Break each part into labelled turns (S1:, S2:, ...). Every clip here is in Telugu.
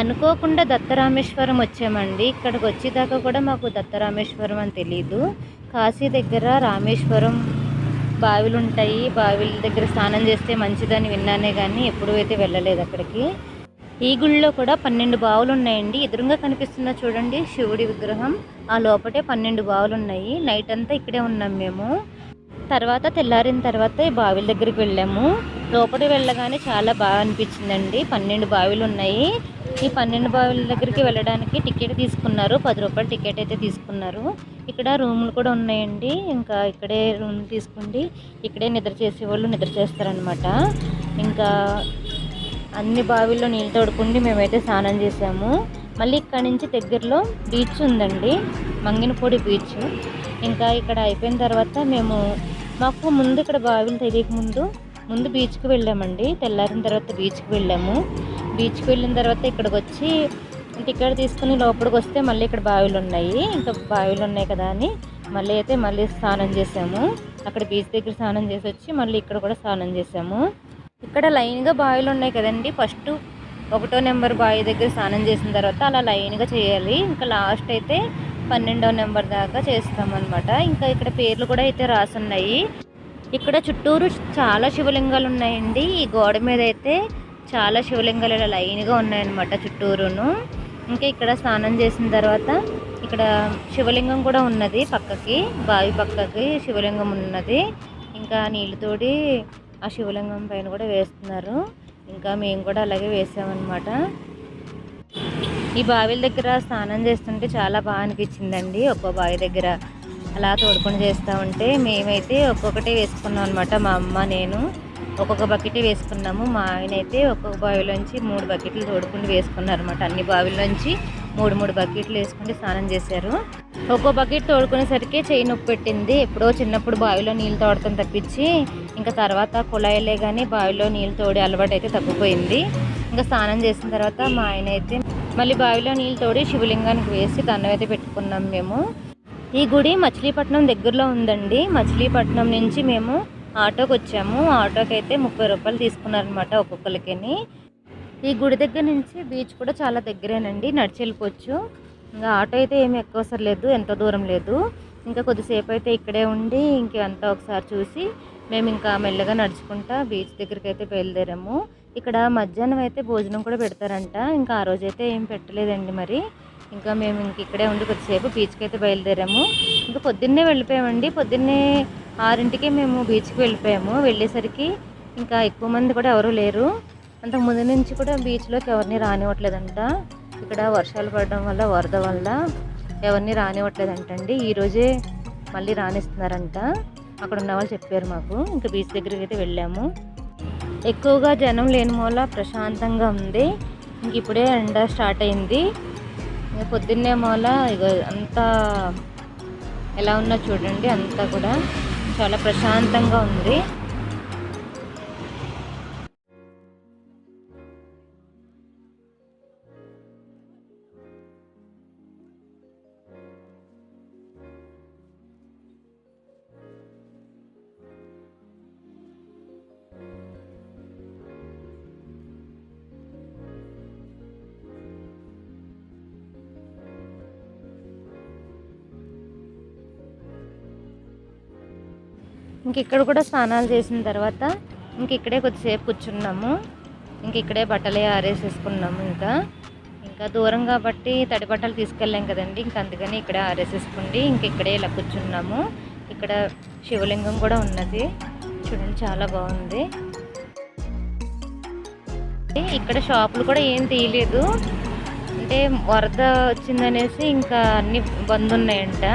S1: అనుకోకుండా దత్తరామేశ్వరం వచ్చామండి. ఇక్కడికి వచ్చేదాకా కూడా మాకు దత్తరామేశ్వరం అని తెలియదు కాశీ దగ్గర రామేశ్వరం బావిలు ఉంటాయి బావిల దగ్గర స్నానం చేస్తే మంచిదని విన్నానే కానీ ఎప్పుడూ అయితే వెళ్ళలేదు అక్కడికి. ఈ గుళ్ళో కూడా పన్నెండు బావులు ఉన్నాయండి ఎదురుగా కనిపిస్తున్న చూడండి శివుడి విగ్రహం. ఆ లోపటే పన్నెండు బావులు ఉన్నాయి నైట్ అంతా ఇక్కడే ఉన్నాం మేము. తర్వాత తెల్లారిన తర్వాత ఈ బావిల దగ్గరికి వెళ్ళాము. లోపలి వెళ్ళగానే చాలా బాగా అనిపించిందండి. పన్నెండు బావిలు ఉన్నాయి. ఈ పన్నెండు బావిల దగ్గరికి వెళ్ళడానికి టికెట్ తీసుకున్నారు. పది రూపాయలు టికెట్ అయితే తీసుకున్నారు. ఇక్కడ రూములు కూడా ఉన్నాయండి. ఇంకా ఇక్కడే రూమ్ తీసుకుండి ఇక్కడే నిద్ర చేసేవాళ్ళు నిద్ర చేస్తారనమాట ఇంకా అన్ని బావిల్లో నీళ్ళు తోడుకుండి మేమైతే స్నానం చేసాము. మళ్ళీ ఇక్కడ నుంచి దగ్గరలో బీచ్ ఉందండి. మంగినపూడి బీచ్. ఇంకా ఇక్కడ అయిపోయిన తర్వాత మేము మాకు ముందు ఇక్కడ బావిలు తెలియక ముందు ముందు బీచ్కి వెళ్ళామండి. తెల్లారిన తర్వాత బీచ్కి వెళ్ళాము. బీచ్కి వెళ్ళిన తర్వాత ఇక్కడికి వచ్చి టికెట్ తీసుకుని లోపలికి వస్తే మళ్ళీ ఇక్కడ బావిలు ఉన్నాయి. ఇంకా బావిలు ఉన్నాయి కదా అని మళ్ళీ అయితే మళ్ళీ స్నానం చేసాము. అక్కడ బీచ్ దగ్గర స్నానం చేసి వచ్చి మళ్ళీ ఇక్కడ కూడా స్నానం చేసాము. ఇక్కడ లైన్గా బావిలు ఉన్నాయి కదండి. ఫస్ట్ ఒకటో నెంబర్ బావి దగ్గర స్నానం చేసిన తర్వాత అలా లైన్గా చేయాలి. ఇంకా లాస్ట్ అయితే పన్నెండో నెంబర్ దాకా చేస్తామన్నమాట. ఇంకా ఇక్కడ పేర్లు కూడా అయితే రాసున్నాయి. ఇక్కడ చుట్టూరు చాలా శివలింగాలు ఉన్నాయండి. ఈ గోడ మీద అయితే చాలా శివలింగాలు ఇలా లైన్గా ఉన్నాయన్నమాట చుట్టూరును. ఇంకా ఇక్కడ స్నానం చేసిన తర్వాత ఇక్కడ శివలింగం కూడా ఉన్నది పక్కకి బావి పక్కకి శివలింగం ఉన్నది. ఇంకా నీళ్ళతోటి ఆ శివలింగం పైన కూడా వేస్తున్నారు. ఇంకా మేము కూడా అలాగే వేసామన్నమాట. ఈ బావిల దగ్గర స్నానం చేస్తుంటే చాలా బాగా అనిపించిందండి. ఒక్కో బావి దగ్గర అలా తోడుకొని చేస్తూ ఉంటే మేమైతే ఒక్కొక్కటే వేసుకున్నాం అనమాట మా అమ్మ నేను ఒక్కొక్క బకెట్ వేసుకున్నాము. మా ఆయన అయితే ఒక్కొక్క బావిలోంచి మూడు బకెట్లు తోడుకుని వేసుకున్నారు అనమాట అన్ని బావిలోంచి మూడు మూడు బకెట్లు వేసుకుని స్నానం చేశారు. ఒక్కో బకెట్ తోడుకునేసరికి చేయి నొప్పి పెట్టింది. ఎప్పుడో చిన్నప్పుడు బావిలో నీళ్ళు తోడటం తప్పించి ఇంకా తర్వాత కుళాయిలే కానీ బావిలో నీళ్ళు తోడి అలవాటు అయితే తగ్గిపోయింది. ఇంకా స్నానం చేసిన తర్వాత మా ఆయన అయితే మళ్ళీ బావిలో నీళ్ళు తోడి శివలింగానికి వేసి దండం అయితే పెట్టుకున్నాం మేము. ఈ గుడి మచిలీపట్నం దగ్గరలో ఉందండి. మచిలీపట్నం నుంచి మేము ఆటోకి వచ్చాము. ఆటోకి అయితే ముప్పై రూపాయలు తీసుకున్నారనమాట ఒక్కొక్కరికిని. ఈ గుడి దగ్గర నుంచి బీచ్ కూడా చాలా దగ్గరేనండి. నడిచి వెళ్ళిపోవచ్చు. ఇంకా ఆటో అయితే ఏమి ఎక్కువ అవసరం లేదు. ఎంత దూరం లేదు. ఇంకా కొద్దిసేపు అయితే ఇక్కడే ఉండి ఇంకంతా ఒకసారి చూసి మేము ఇంకా మెల్లగా నడుచుకుంటా బీచ్ దగ్గరికి అయితే బయలుదేరాము. ఇక్కడ మధ్యాహ్నం అయితే భోజనం కూడా పెడతారంట. ఇంకా ఆ రోజైతే ఏం పెట్టలేదండి మరి. ఇంకా మేము ఇంక ఇక్కడే ఉండి కొద్దిసేపు బీచ్కి అయితే బయలుదేరాము. ఇంకా పొద్దున్నే వెళ్ళిపోయామండి. పొద్దున్నే ఆరింటికి మేము బీచ్కి వెళ్ళిపోయాము. వెళ్ళేసరికి ఇంకా ఎక్కువ మంది కూడా ఎవరు లేరు. అంతకు ముందు నుంచి కూడా బీచ్లోకి ఎవరిని రానివ్వట్లేదంట. ఇక్కడ వర్షాలు పడడం వల్ల వరద వల్ల ఎవరిని రానివ్వట్లేదంటండి. ఈరోజే మళ్ళీ రాణిస్తున్నారంట అక్కడ ఉన్న వాళ్ళు చెప్పారు మాకు. ఇంకా బీచ్ దగ్గరికి అయితే వెళ్ళాము. ఎక్కువగా జనం లేని మూల ప్రశాంతంగా ఉంది. ఇంక ఇప్పుడే ఎండ స్టార్ట్ అయింది. పొద్దున్నే మూల ఇక అంతా ఎలా ఉన్నా చూడండి అంతా కూడా. చాలా ప్రశాంతంగా ఉంది. ఇంక ఇక్కడ కూడా స్నానాలు చేసిన తర్వాత ఇంక ఇక్కడే కొద్దిసేపు కూర్చున్నాము. ఇంక ఇక్కడే బట్టలే ఆరేసేసుకున్నాము ఇంకా. ఇంకా దూరం కాబట్టి తడి బట్టలు తీసుకెళ్ళాం కదండి. ఇంక అందుకని ఇక్కడే ఆరేసేసుకోండి ఇంక ఇక్కడే ఇలా కూర్చున్నాము. ఇక్కడ శివలింగం కూడా ఉన్నది. చూడండి చాలా బాగుంది. ఇక్కడ షాపులు కూడా ఏం తీయలేదు. అంటే వరద వచ్చిందనేసి ఇంకా అన్నీ బంద్ ఉన్నాయంట.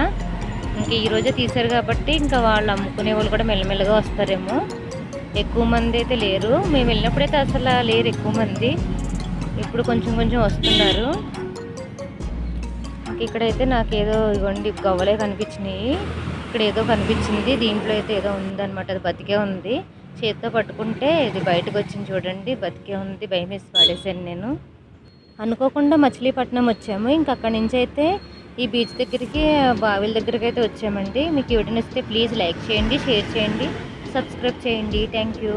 S1: ఇంక ఈరోజే తీశారు కాబట్టి ఇంకా వాళ్ళు అమ్ముకునే వాళ్ళు కూడా మెల్లమెల్లగా వస్తారేమో. ఎక్కువ మంది అయితే లేరు. మేము వెళ్ళినప్పుడైతే అసలు లేరు ఎక్కువ మంది. ఇప్పుడు కొంచెం కొంచెం వస్తున్నారు. ఇక్కడైతే నాకేదో ఇవ్వండి గవ్వలే కనిపించినాయి. ఇక్కడ ఏదో కనిపించింది దీంట్లో అయితే ఏదో ఉందన్నమాట. అది బతికే ఉంది. చేతితో పట్టుకుంటే ఇది బయటకు వచ్చింది చూడండి బతికే ఉంది. భయం వేసి పడేసాను నేను. అనుకోకుండా మచిలీపట్నం వచ్చాము. ఇంక అక్కడి నుంచి అయితే ఈ బీచ్ దగ్గరికి బావిల దగ్గరికి అయితే వచ్చామండి. మీకు ఈ వీడియో నచ్చితే ప్లీజ్ లైక్ చేయండి షేర్ చేయండి సబ్స్క్రైబ్ చేయండి. Thank you.